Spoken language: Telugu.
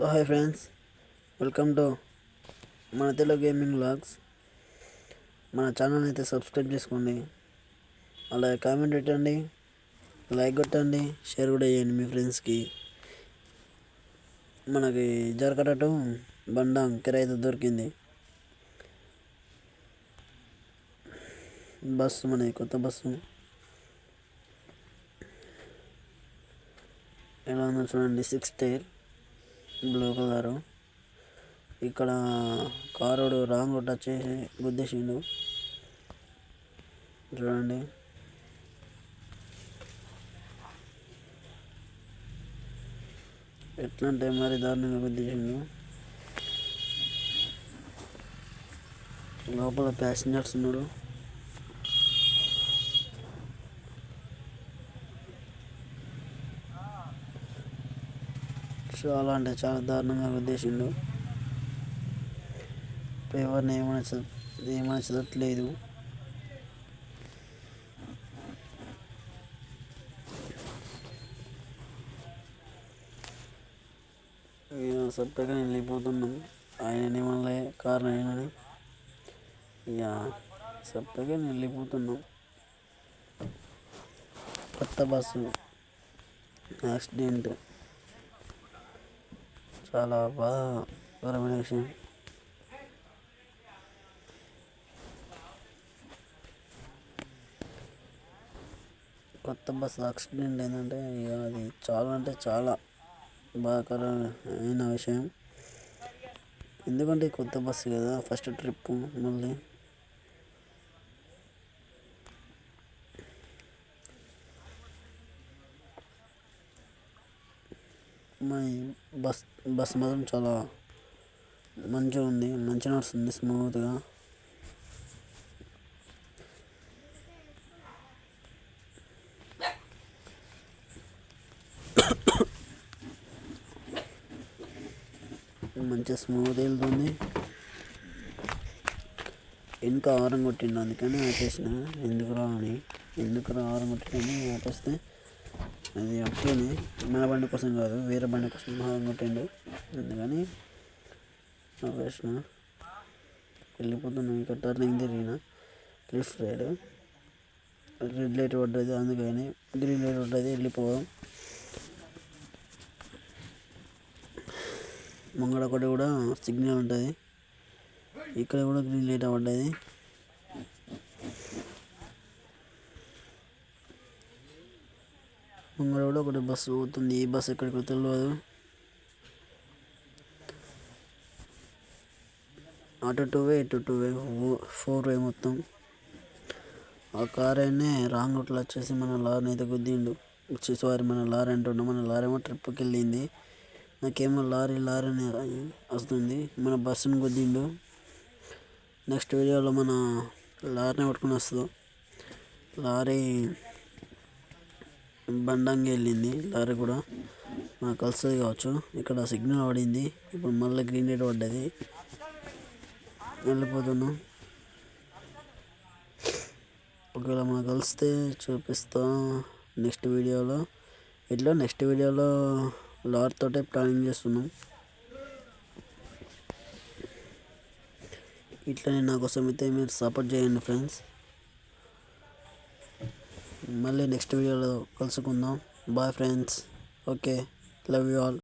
So hi friends welcome to మన తెలుగు గేమింగ్ బ్లాగ్స్ మన ఛానల్ అయితే సబ్స్క్రైబ్ చేసుకోండి. అలాగే కామెంట్ పెట్టండి లైక్ కొట్టండి షేర్ కూడా చేయండి మీ ఫ్రెండ్స్కి. మనకి జరకటట్టు బండం కిరాయితో దొరికింది. బస్సు మనది కొత్త బస్సు. ఎలా ఉందో చూడండి సిక్స్ టైర్. Blue colour. ఇక్కడ కారోడు రాంగ్ రూట్ వచ్చేసి గుద్దేసిండు. చూడండి. ఎట్లా అంటే మరి దారుణంగా గుద్దేసిండు. లోపల ప్యాసింజర్స్ ఉన్నాడు. చాలా అంటే చాలా దారుణంగా గుద్దేసిండు ఎవరిని ఏమైనా ఏమైనా చదవట్లేదు సప్పగా వెళ్ళిపోతున్నాం ఆయన ఏమన్నా కారణం ఏమని ఇక సప్పగా వెళ్ళిపోతున్నాం కొత్త బస్సు. యాక్సిడెంట్. చాలా బాధాకరమైన విషయం. కొత్త బస్సు యాక్సిడెంట్ ఏంటంటే ఇక అది చాలా అంటే చాలా బాధాకరమైన విషయం. ఎందుకంటే కొత్త బస్సు కదా ఫస్ట్ ట్రిప్ మళ్ళీ. మై బస్ బస్ మాత్రం చాలా మంచిగా ఉంది మంచిగా నడుస్తుంది స్మూత్గా మంచిగా స్మూత్ వెళ్తుంది. ఇంకా ఆరం కొట్టిండు అందుకని ఆపేసిన ఎందుకురా అని ఎందుకురా ఆరం కొట్టిండని ఆపేస్తే అది అట్లనే మన బండి కోసం కాదు వేరే బండి కోసం హారం కొట్టిండు. అందుకని ఆపేసిన వెళ్ళిపోతున్నాం ఇక్కడ టర్నింగ్ తిరిగిన లిఫ్ట్ రైడ్. రెడ్ లైట్ పడ్డది అందుకని గ్రీన్ లైట్ పడ్డది వెళ్ళిపోవడం ముంగడ ఒకటి కూడా సిగ్నల్ ఉంటుంది. ఇక్కడ కూడా గ్రీన్ లైట్ పడ్డది ముంగడ కూడా ఒకటి బస్సు పోతుంది. ఈ బస్సు ఎక్కడికి తెలియదు అటు టూ వే ఇటు టూ వే ఫోర్ వే మొత్తం. ఆ కార్ అయినే రాంగ్ రూట్లో వచ్చేసి మన లారీ అయితే గుద్దిండు. సారీ మన లారీ అంటుండు. మన లారీ ఏమో ట్రిప్కి వెళ్ళింది. నాకేమో లారీ లారీ అని వస్తుంది. మన బస్సును గుద్దిండు. నెక్స్ట్ వీడియోలో మన లారీని పట్టుకుని వస్తుంది. లారీ బండంగా వెళ్ళింది. లారీ కూడా మాకు కలిసేది కావచ్చు. ఇక్కడ సిగ్నల్ పడింది. ఇప్పుడు మళ్ళీ గ్రీన్ లైట్ పడ్డది. వెళ్ళిపోతున్నాం. ఒకవేళ మనం కలిస్తే చూపిస్తా నెక్స్ట్ వీడియోలో. ఇట్లా నెక్స్ట్ వీడియోలో లార్ తోటే ప్లానింగ్ చేస్తున్నాం. ఇట్లనే నా కోసం అయితే మీరు సపోర్ట్ చేయండి ఫ్రెండ్స్. మళ్ళీ నెక్స్ట్ వీడియోలో కలుసుకుందాం. Bye friends. Okay. Love you all.